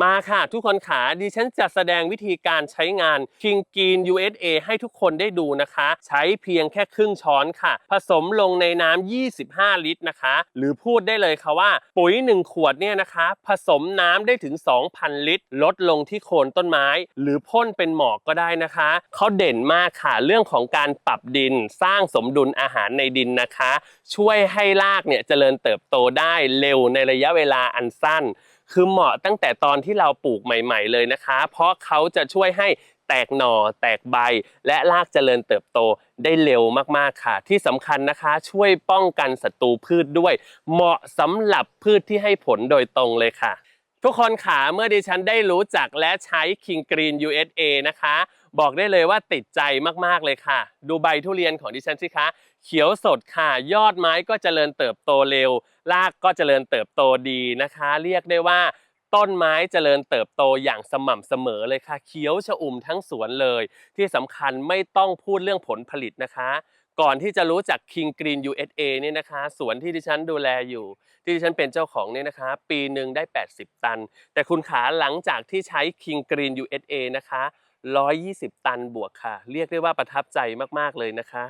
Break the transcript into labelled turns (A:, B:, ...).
A: มาค่ะ ทุกคนขาดิฉันจะแสดงวิธีการใช้งาน King Green USA ให้ทุกคนได้ดูนะคะ ใช้เพียงแค่ครึ่งช้อนค่ะ ผสมลงในน้ำ 25 ลิตรนะคะ หรือพูดได้เลยค่ะว่า ปุ๋ย 1 ขวดเนี่ยนะคะ ผสมน้ำได้ถึง 2,000 ลิตร ลดลงที่โคนต้นไม้ หรือพ่นเป็นหมอกก็ได้นะคะ เขาเด่นมากค่ะ เรื่องของการปรับดินสร้างสมดุลอาหารในดินนะคะ ช่วยให้รากเนี่ยเจริญเติบโตได้เร็วในระยะเวลาอันสั้น คือเหมาะตั้งแต่ตอนที่เราปลูกใหม่ ๆ เลยนะคะ เพราะเขาจะช่วยให้แตกหน่อแตกใบ และรากเจริญเติบโตได้เร็วมากๆค่ะ ที่สำคัญนะคะช่วยป้องกันศัตรูพืชด้วย เหมาะสำหรับพืชที่ให้ผลโดยตรงเลยค่ะ ทุกคนค่ะเมื่อดิฉันได้รู้จักและใช้ King Green USA นะคะ บอกได้เลยว่าติดใจมากๆเลยค่ะ ดูใบทุเรียนของดิฉันสิคะ เขียวสดค่ะ ยอดไม้ก็เจริญเติบโตเร็ว รากก็เจริญเติบโตดีนะคะ เรียกได้ว่า ต้นไม้เจริญเติบโตอย่างสม่ำเสมอเลยค่ะ เขียวชอุ่มทั้งสวนเลย ที่สำคัญไม่ต้องพูดเรื่องผลผลิตนะคะ ก่อนที่จะรู้จัก King Green USA เนี่ยนะคะ สวนที่ดิฉันดูแลอยู่ ที่ดิฉันเป็นเจ้าของเนี่ยนะคะ ปีหนึ่งได้ 80 ตัน แต่คุณขาหลังจากที่ใช้ King Green USA นะคะ 120 ตันบวกค่ะ เรียกได้ว่าประทับใจมากๆเลยนะคะ